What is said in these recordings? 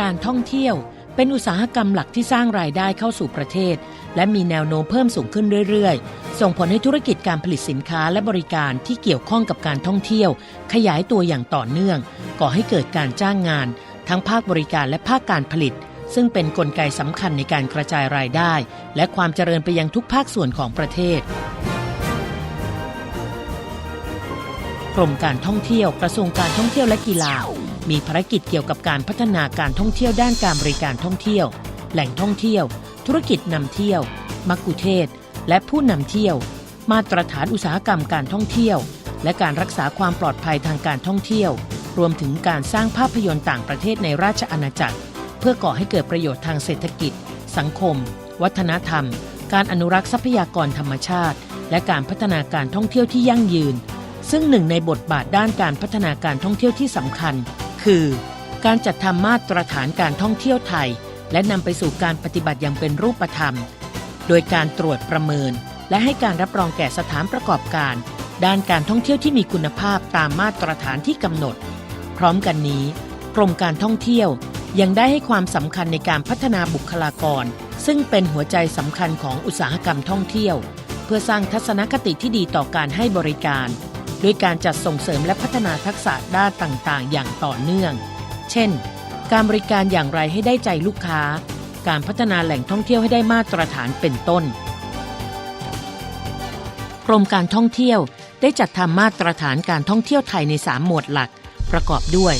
การท่องเที่ยว เป็นอุตสาหกรรมหลักที่สร้างรายได้เข้าสู่ประเทศ และมีแนวโน้มเพิ่มสูงขึ้นเรื่อยๆ ส่งผลให้ธุรกิจการผลิตสินค้าและบริการที่เกี่ยวข้องกับการท่องเที่ยว ขยายตัวอย่างต่อเนื่อง ก่อให้เกิดการจ้างงาน ทั้งภาคบริการและภาคการผลิต ซึ่งเป็นนกลไกสำคัญในการกระจายรายได้ และความเจริญไปยังทุกภาคส่วนของประเทศกรมการท่องเที่ยวกระทรวงการท่องเที่ยวและกีฬา มีภารกิจเกี่ยวกับการพัฒนาการท่องเที่ยวด้านการบริการท่องเที่ยว แหล่งท่องเที่ยว ธุรกิจนำเที่ยว มักคุเทศ และผู้นำเที่ยว มาตรฐานอุตสาหกรรมการท่องเที่ยว และการรักษาความปลอดภัยทางการท่องเที่ยว รวมถึงการสร้างภาพยนตร์ต่างประเทศในราชอาณาจักร เพื่อก่อให้เกิดประโยชน์ทางเศรษฐกิจ สังคม วัฒนธรรม การอนุรักษ์ทรัพยากรธรรมชาติ และการพัฒนาการท่องเที่ยวที่ยั่งยืน ซึ่งหนึ่งในบทบาทด้านการพัฒนาการท่องเที่ยวที่สำคัญ คือ การจัดทำมาตรฐานการท่องเที่ยวไทย และนำไปสู่การปฏิบัติอย่างเป็นรูปธรรม โดยการตรวจประเมิน และให้การรับรองแก่สถานประกอบการ ด้านการท่องเที่ยวที่มีคุณภาพตามมาตรฐานที่กำหนด พร้อมกันนี้กรมการท่องเที่ยวยังได้ให้ความสำคัญในการพัฒนาบุคลากร ซึ่งเป็นหัวใจสำคัญของอุตสาหกรรมท่องเที่ยว เพื่อสร้างทัศนคติที่ดีต่อการให้บริการ ด้วยการจัดส่งเสริมและพัฒนาทักษะด้านต่างๆ อย่างต่อเนื่อง เช่น การบริการอย่างไรให้ได้ใจลูกค้า การพัฒนาแหล่งท่องเที่ยวให้ได้มาตรฐานเป็นต้น กรมการท่องเที่ยวได้จัดทำมาตรฐานการท่องเที่ยวไทยใน 3 หมวดหลัก ประกอบด้วย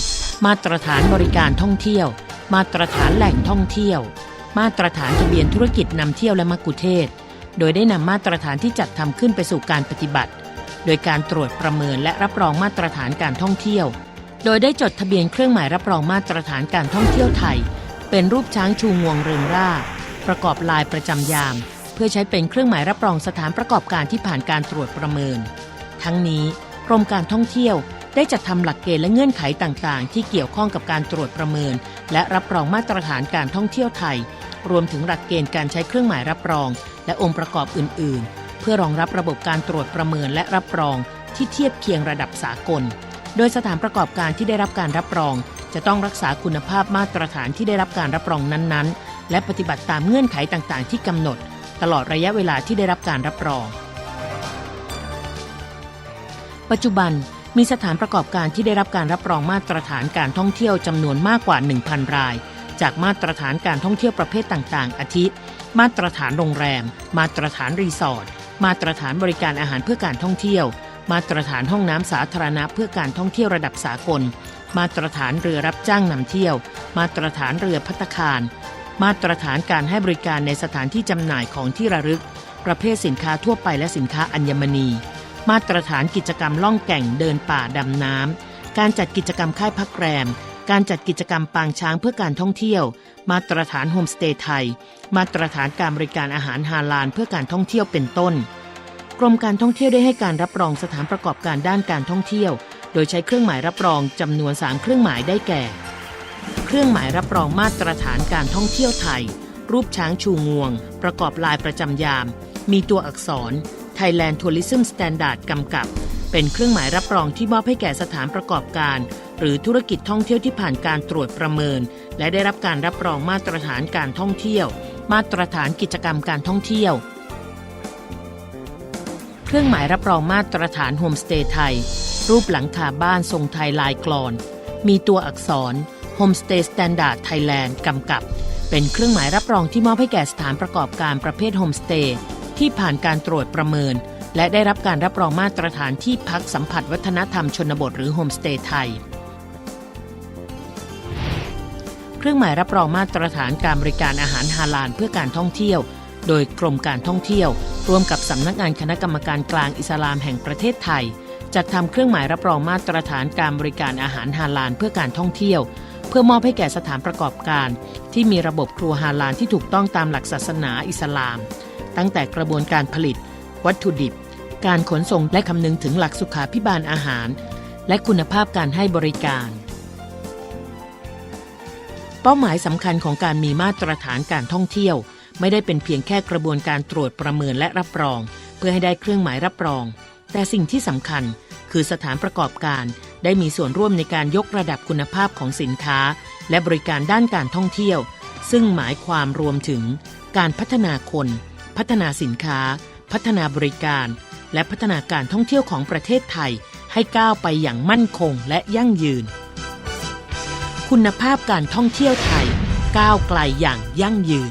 มาตรฐานบริการท่องเที่ยว มาตรฐานแหล่งท่องเที่ยว มาตรฐานทะเบียนธุรกิจนำเที่ยวและมักกุเทศ โดยได้นำมาตรฐานที่จัดทำขึ้นไปสู่การปฏิบัติ โดยการตรวจประเมินและรับรองมาตรฐานการท่องเที่ยว โดยได้จดทะเบียนเครื่องหมายรับรองมาตรฐานการท่องเที่ยวไทย เป็นรูปช้างชูงวงเริงร่า ประกอบลายประจำยาม เพื่อใช้เป็นเครื่องหมายรับรองสถานประกอบการที่ผ่านการตรวจประเมิน ทั้งนี้กรมการท่องเที่ยวได้จัดทำหลักเกณฑ์และเงื่อนไขต่างๆ ที่เกี่ยวข้องกับการตรวจประเมิน และรับรองมาตรฐานการท่องเที่ยวไทย รวมถึงหลักเกณฑ์การใช้เครื่องหมายรับรอง และองค์ประกอบอื่น ๆ เพื่อรองรับระบบการตรวจประเมินและรับรองที่เทียบเคียงระดับสากล โดยสถานประกอบการที่ได้รับการรับรอง จะต้องรักษาคุณภาพมาตรฐานที่ได้รับการรับรองนั้นๆ และปฏิบัติตามเงื่อนไขต่างๆ ที่กำหนด ตลอดระยะเวลาที่ได้รับการรับรอง ปัจจุบันมีสถานประกอบการที่ได้รับการรับรองมาตรฐานการท่องเที่ยวจำนวนมากกว่า 1,000 ราย จากมาตรฐานการท่องเที่ยวประเภทต่างๆ อาทิ มาตรฐานโรงแรม มาตรฐานรีสอร์ท มาตรฐานบริการอาหารเพื่อการท่องเที่ยว มาตรฐานห้องน้ำสาธารณะเพื่อการท่องเที่ยวระดับสากล มาตรฐานเรือรับจ้างนำเที่ยว มาตรฐานเรือพัตตาคาร มาตรฐานการให้บริการในสถานที่จำหน่ายของที่ระลึก ประเภทสินค้าทั่วไปและสินค้าอัญมณี มาตรฐานกิจกรรมล่องแก่งเดินป่าดำน้ำการจัดกิจกรรมค่ายพักแรม การจัดกิจกรรมปางช้างเพื่อการท่องเที่ยว มาตรฐานโฮมสเตย์ไทย มาตรฐานการบริการอาหารฮาลาลเพื่อการท่องเที่ยวเป็นต้น กรมการท่องเที่ยวได้ให้การรับรองสถานประกอบการด้านการท่องเที่ยว โดยใช้เครื่องหมายรับรองจำนวน 3 เครื่องหมายได้แก่ เครื่องหมายรับรองมาตรฐานการท่องเที่ยวไทย รูปช้างชูงวง ประกอบลายประจำยาม มีตัวอักษร Thailand Tourism Standard กำกับ เป็นเครื่องหมายรับรองที่มอบให้แก่สถานประกอบการ หรือธุรกิจท่องเที่ยวที่ผ่านการตรวจประเมิน และได้รับการรับรองมาตรฐานการท่องเที่ยว มาตรฐานกิจกรรมการท่องเที่ยว เครื่องหมายรับรองมาตรฐานโฮมสเตย์ไทย รูปหลังคาบ้านทรงไทยลายกลอน มีตัวอักษร Homestay Standard Thailand กำกับ เป็นเครื่องหมายรับรองที่มอบให้แก่สถานประกอบการประเภทโฮมสเตย์ที่ผ่านการตรวจประเมิน และได้รับการรับรองมาตรฐานที่พักสัมผัสวัฒนธรรมชนบทหรือโฮมสเตย์ไทย เครื่องหมายรับรองมาตรฐานการบริการอาหารฮาลาลเพื่อการท่องเที่ยว โดยกรมการท่องเที่ยว ร่วมกับสำนักงานคณะกรรมการกลางอิสลามแห่งประเทศไทย จัดทำเครื่องหมายรับรองมาตรฐานการบริการอาหารฮาลาลเพื่อการท่องเที่ยว เพื่อมอบให้แก่สถานประกอบการ ที่มีระบบครัวฮาลาลที่ถูกต้องตามหลักศาสนาอิสลาม ตั้งแต่กระบวนการผลิต วัตถุดิบ การขนส่งและคำนึงถึงหลักสุขาพิบาลอาหาร และคุณภาพการให้บริการ เป้าหมายสำคัญของการมีมาตรฐานการท่องเที่ยว ไม่ได้เป็นเพียงแค่กระบวนการตรวจประเมินและรับรอง เพื่อให้ได้เครื่องหมายรับรอง แต่สิ่งที่สำคัญคือสถานประกอบการ ได้มีส่วนร่วมในการยกระดับคุณภาพของสินค้า และบริการด้านการท่องเที่ยว ซึ่งหมายความรวมถึง การพัฒนาคน พัฒนาสินค้า พัฒนาบริการ และพัฒนาการท่องเที่ยวของประเทศไทย ให้ก้าวไปอย่างมั่นคงและยั่งยืน คุณภาพการท่องเที่ยวไทย ก้าวไกลอย่างยั่งยืน